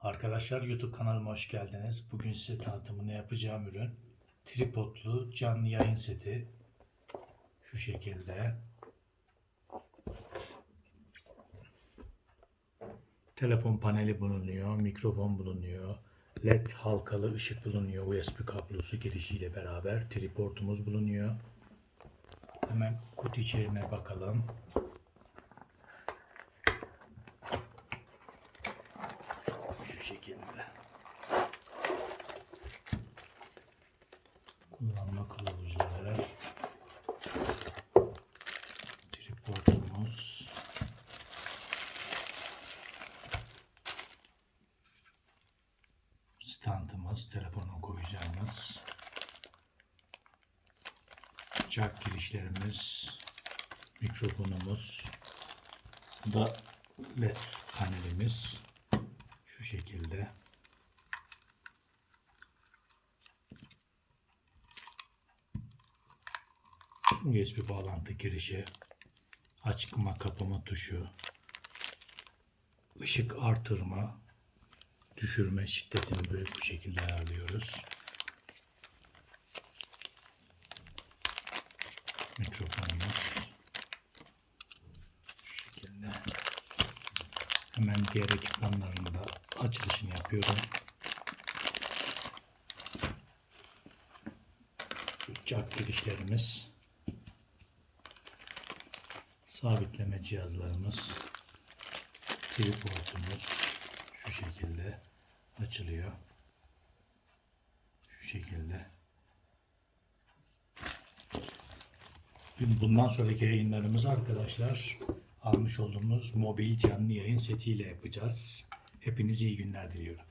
Arkadaşlar YouTube kanalıma hoş geldiniz. Bugün size tanıtımını yapacağım ürün tripodlu canlı yayın seti. Şu şekilde. Telefon paneli bulunuyor, mikrofon bulunuyor, LED halkalı ışık bulunuyor, USB kablosu girişiyle beraber tripodumuz bulunuyor. Hemen kutu içeriğine bakalım. Şu şekilde. Kullanma kılavuzları. Tripodumuz. Standımız, telefonu koyacağımız. Jack girişlerimiz, mikrofonumuz. Da LED panelimiz. Şu şekilde. USB bağlantı girişi, açma kapama tuşu, ışık artırma, düşürme şiddetini böyle bu şekilde ayarlıyoruz. Mikrofonumuz şu şekilde. Hemen diğer ekipmanların da açılışını yapıyorum. Jack girişlerimiz. Sabitleme cihazlarımız. Tripodumuz şu şekilde açılıyor. Şu şekilde. Bundan sonraki yayınlarımızı arkadaşlar almış olduğumuz mobil canlı yayın setiyle yapacağız. Hepinize iyi günler diliyorum.